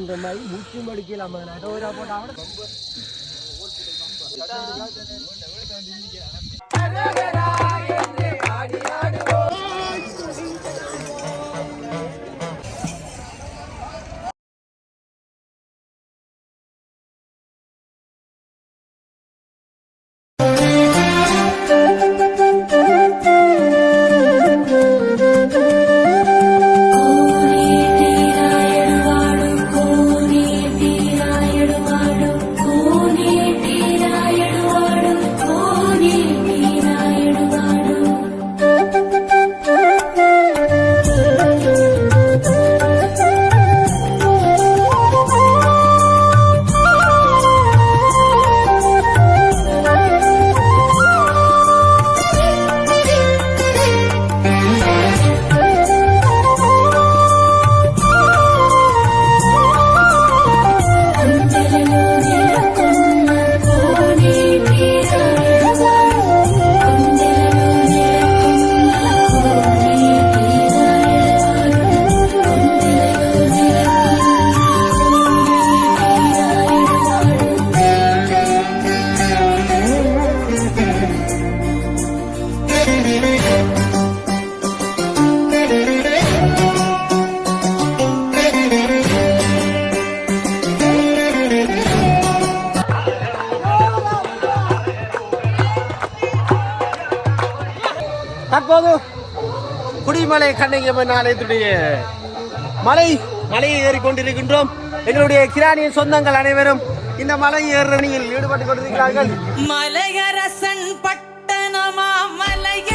இந்த மாதிரி முச்சு மடிக்கலாம் நடுவரா போட்டாங்க ஆடி ஆடு போதும். குடிமலை கண்ணகியம்மன் ஆலயத்துடைய மலை மலையை ஏறிக்கொண்டிருக்கின்றோம். எங்களுடைய கிரானியின் சொந்தங்கள் அனைவரும் இந்த மலை ஏறணியில் ஈடுபட்டுக் கொண்டிருக்கிறார்கள். மலையரசன் பட்டணமா மலைய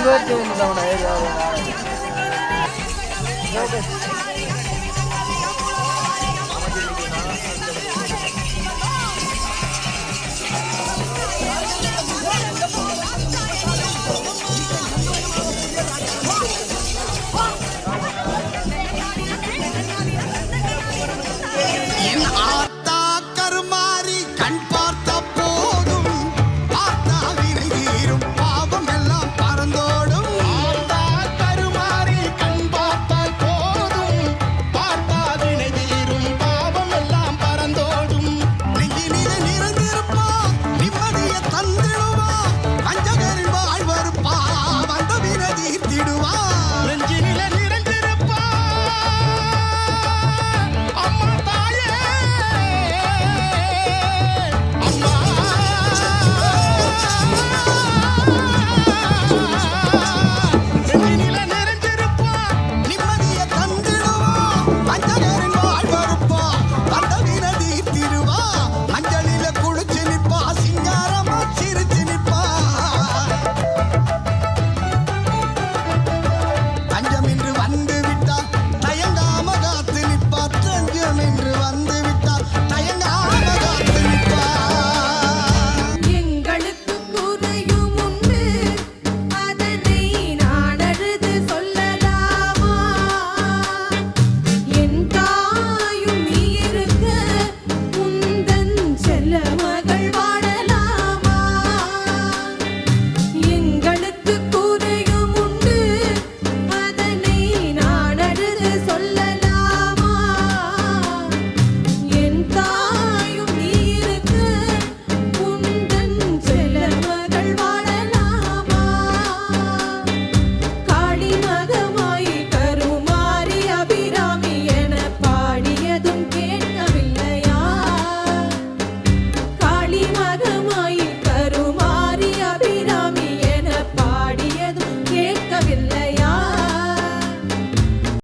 హ్యాపీ బర్త్డే ఉంది తమ్ముడు ఓకే